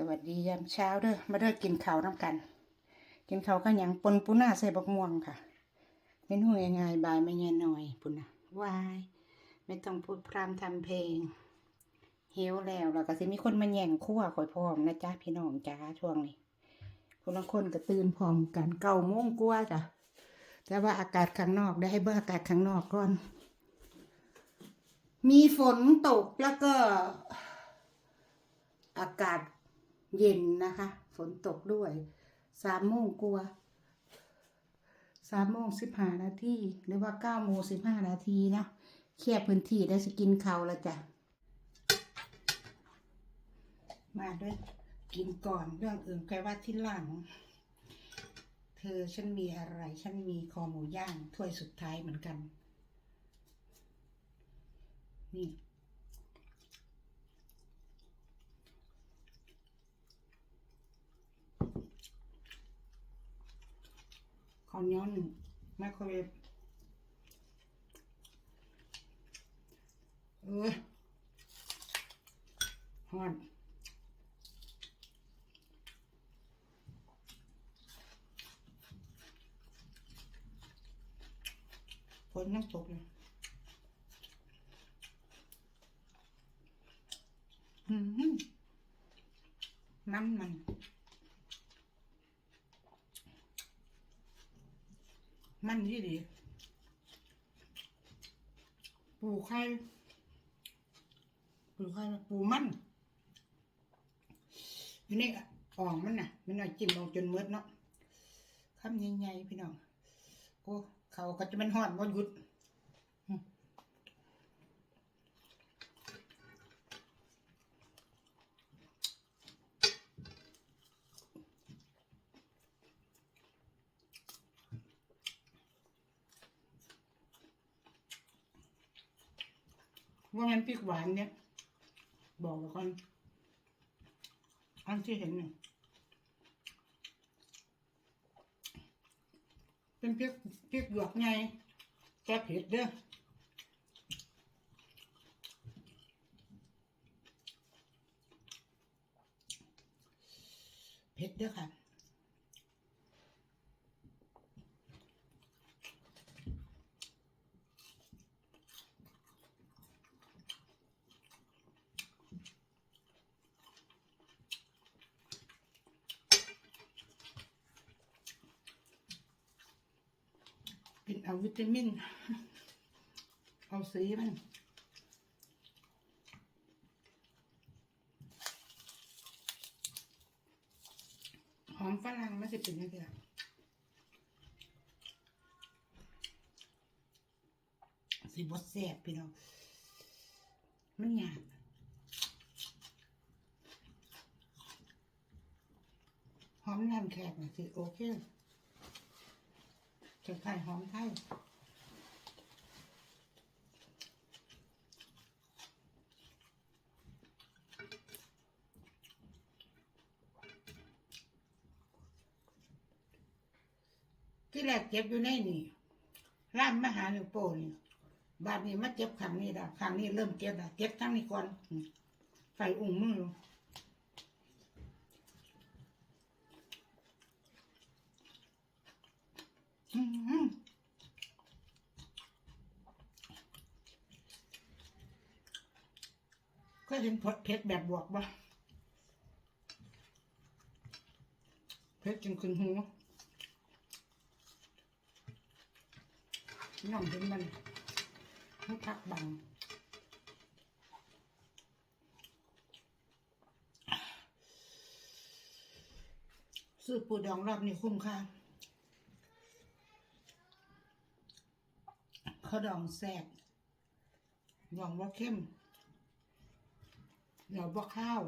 สวัสดียามเช้าเด้อมาเด้อกินข้าวน้ำกัน กินข้าวก็หยังปนปูน่าใส่บักม่วงค่ะเมนูง่ายๆบายไม่แย่หน่อยปุ่นนะวาย ไม่ต้องพูดพร่ำทำเพลงหิวแล้วแล้วก็สิมีคนมาแย่งคั่วข่อยพร้อมนะจ๊ะพี่น้องจ้าช่วงนี้คนละคนก็ตื่นพร้อมกันเก้าโมงกว่าจ้ะแต่ว่าอากาศข้างนอกได้ให้เบิ่งอากาศข้างนอกก่อน มีฝนตกแล้วก็ อากาศ เย็นนะคะ ฝนตกด้วยสามโมงกว่าสามโมงสิบห้านาทีหรือว่าเก้าโมงสิบห้านาทีเนาะแค่พื้นที่ได้สกินเขาแล้วจ้ะ มาด้วยกินก่อนเรื่องอื่นใครว่าที่หลัง เธอฉันมีอะไร ฉันมีคอหมูย่างถ้วยสุดท้ายเหมือนกัน นี่ ข้าวเหนียวหนึ่งไมโครเวฟเออฮอนฝนยังตกเลยอืมมันมัน มันที่ดี ปูไข่ปูไข่ปูมันอันนี้อ่องมันน่ะ มันน่ะจิ้มลงจนมืดเนาะคำใหญ่ๆพี่น้อง โอ้เขาก็จะเป็นหอดบ่หยุด ว่ามันพริกหวานเนี่ย บอกแล้ก่อนอันที่เห็นเนี่ยเป็นพริกพริกหยวกไงแกเผ็ดเด้อเผ็ดเด้อค่ะ เอาวิตามิน เอาสีมันหอมฝรั่งไม่ใช่เป็นยังไงสีบดแสบพี่น้องมันหยาบหอมน้ำแขกนะสิโอเค จะไข่หอมไทยที่แรกเจ็บอยู่ในนี่ร่ามมหาหนึ่งโปนี่บาดนี้มาเจ็บขังนี้ละขังนี้เริ่มเจ็บละเจ็บทั้งนี้ก่อนไฟอุ่งมือม ก็ เห็นพดเพชรแบบบวกบ่เพชรจนขึ้นหัวน้องเห็นมันมันพักบังซื้อปูดองรอบนี้คุ้มค่าเขาดองแซ่บหวังว่าเข้ม เดี๋ยวบ่ข้าว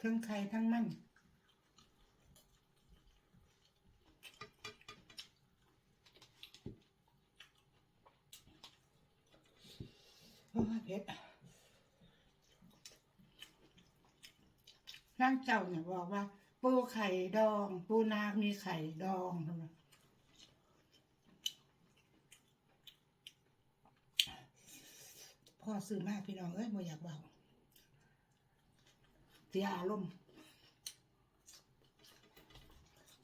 ทั้งไข่ทั้งมันโอ้เผ็ดร่างเจ้าเนี่ยบอกว่า ปูไข่ดอง ปูนามีไข่ดองทำไม พ่อซื้อมาพี่น้องเอ้ยบ่อยากเบาเสียอารมณ์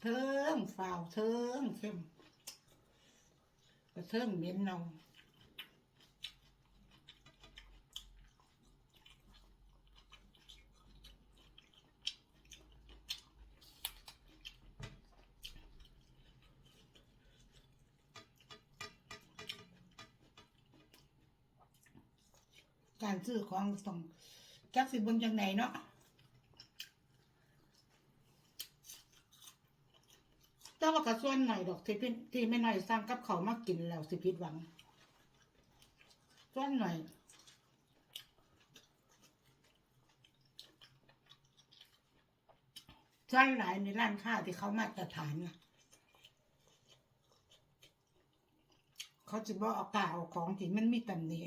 เทิงฝ่าวเทิงเข้มกระเทิงเหม็นเนา การซื้อของต้องจักสิเบิ่งจังไหนเนาะแต่ว่าก็ส่วนหน่อยดอกที่พี่ที่ไม่น้อยสร้างกับเขามากินแล้วสิผิดหวังส่วนหน่อยส่วนหลายในร้านค้าที่เขามาตรฐานน่ะเขาจะบอกเอากล่าวของที่มันมีตำหนิ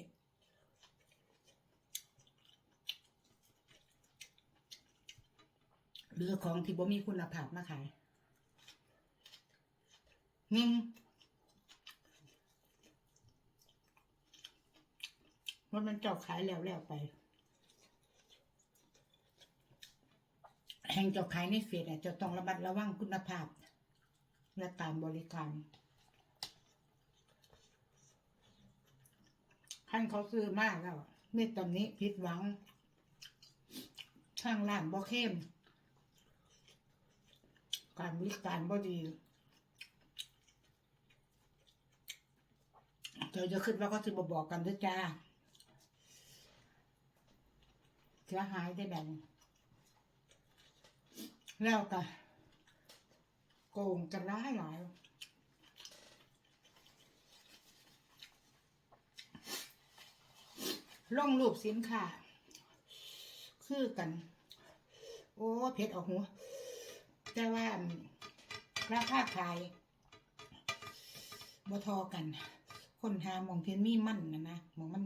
หรือของที่บ่มีคุณภาพมาขายหนึ่งว่ามันเจ้าขายแล้วแล้วไป แห่งเจ้าขายในเฟซจะต้องระมัดระวังคุณภาพ และการบริการท่านเขาซื้อมากแล้วมีตำหนี้ผิดหวัง ช่างร้านบ่เข้ม การบริการบ่ดีเดี๋ยวจะขึ้นว่าก็จะบอกบอกกันด้วยจ้าเสียหายได้แบ่งแล้วก็โกงกันร้ายหลายล่องรูปสินค้าคือกัน โอ้เพชรออกหัว แต่ว่าราคาขายบ่ทอกัน คนหาหมองเทียนมีมั่นนะนะหมองมัน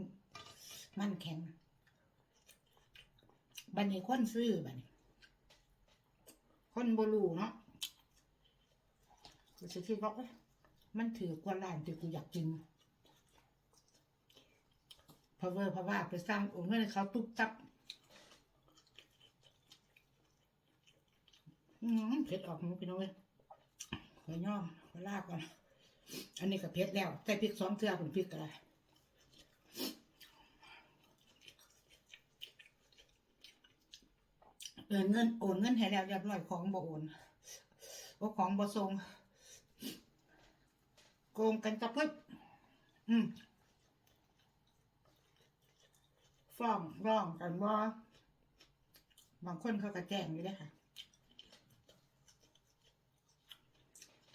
มั่นแข็งบันนี้คนซื้อบันคนบรูเนาะกูจะคิดว่ามันถือกว่าร้านที่กูอยากกินพาะเวอร์พาะว่าไปสร้างโอนเงินเขาตุ๊บตับ อืมเผ็ดออกมึงพี่น้องเว้ยขอย่อมขอลากก่อน อันนี้ก็เผ็ดแล้วใส่พริกสองเทื่อผมพริกอะไรเออเงินโอนเงินให้แล้วเรียบร้อยของบ่โอนโอ้ของบ่ส่งโกงกันกระพึบอืมฟ้องร้องกันว่าบางคนเขาก็แจ้งอยู่เลยค่ะ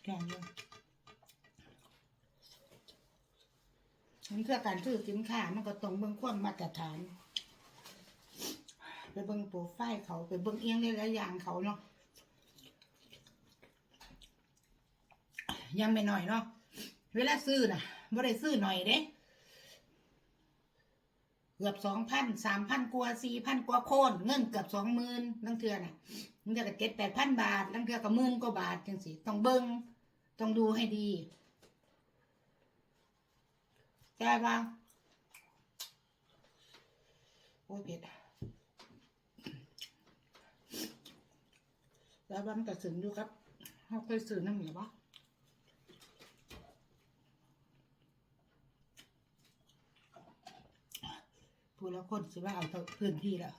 แจ้งอยู่มันคือการซื้อสินค้ามันก็ต้องเบิ่งความมาตรฐาน ไปเบิ่งโปรไฟล์เขาไปเบิ่งเอียงหลายๆอย่างเขาเนาะยังไม่หน้อยเนาะเวลาซื้อน่ะบ่ได้ซื้อหน่อยเด้เกือบสองพันสามพันกว่าสี่พันกว่าโคนเงินเกือบสองหมื่นลังเทือน่ะเทือก็เจ็ดแปดพันบาทลังเทือก็หมื่นกว่าบาทจังสิต้องเบิ่งต้องดูให้ดีแต่ว่าโอ้ยเผ็ดแล้วว่ามันก็สึงอยู่ครับเขาเคยซื้อน้ำเหนียวปะพูดแล้วคนสิว่าเอาเท่าพื้นที่แล้ว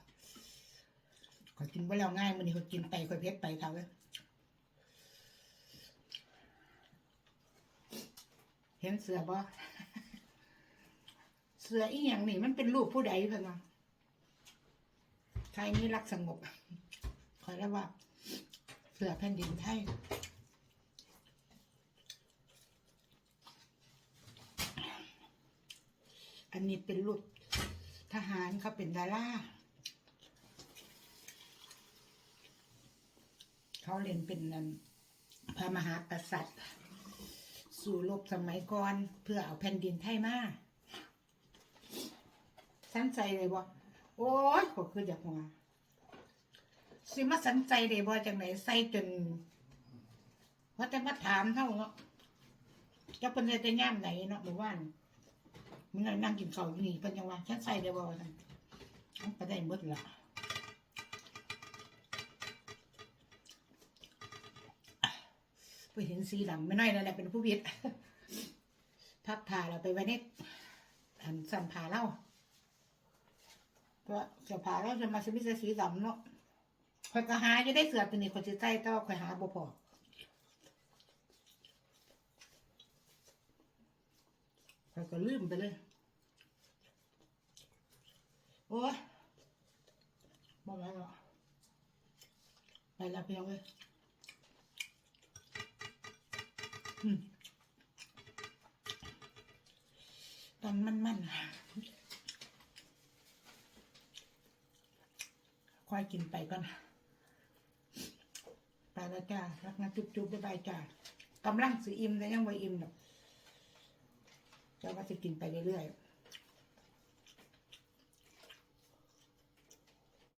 อยกินไปแล้วง่ายมันนี่ขอยกินไปขอยเพชรไปเขาเลยเห็นเสือบ่เสืออีหยังนี่มันเป็นรูปผู้ใดเพิ่นว่าไทยนี่รักสงบคอยแล้วว่า เสือแผ่นดินไทยอันนี้เป็นรูปทหารเขาเป็นดารา เขาเรียนเป็นนันพระมหากษัตริย์ สู่รบสมัยก่อน เพื่อเอาแผ่นดินไทยมาสันใจเลยบ่โอ้ยก็คืออยากว่าสิมาสันใจเลยบ่จังไหนใส่จนว่าแต่มาถามเท่าเนาะจะเป็นอะไรแต่ย่ามไหนเนาะหมู่บ้านมันนั่งกินข้าวอยู่นี่เพิ่นยังว่าฉันใส่ได้บ่ว่าซั่นมันก็ได้หมดละ ไปเห็นสีดำไม่น้อยนั่นแหละเป็นผู้ผิดพับผ่าเราไปไว้ในหันสั่นผ่าเล่าเพราะเสือผ้าเราจะมาสมิสสีดำเนาะคอยก็หาจะได้เสือตัวนี้คนจะใจแต่ว่าคอยหาบ่พอคอยก็ลืมไปเลย โอ้ยบอกแล้วเนาะไปแล้วเพียงเลย ตอนมันมันค่อยกินไปก่อนไปแล้วจ้ารักนะจุ๊บจุ๊บบ๊ายบายจ้ากำลังสิอิ่มแต่ยังไม่อิ่มหรอกจะว่าจะกินไปเรื่อยๆ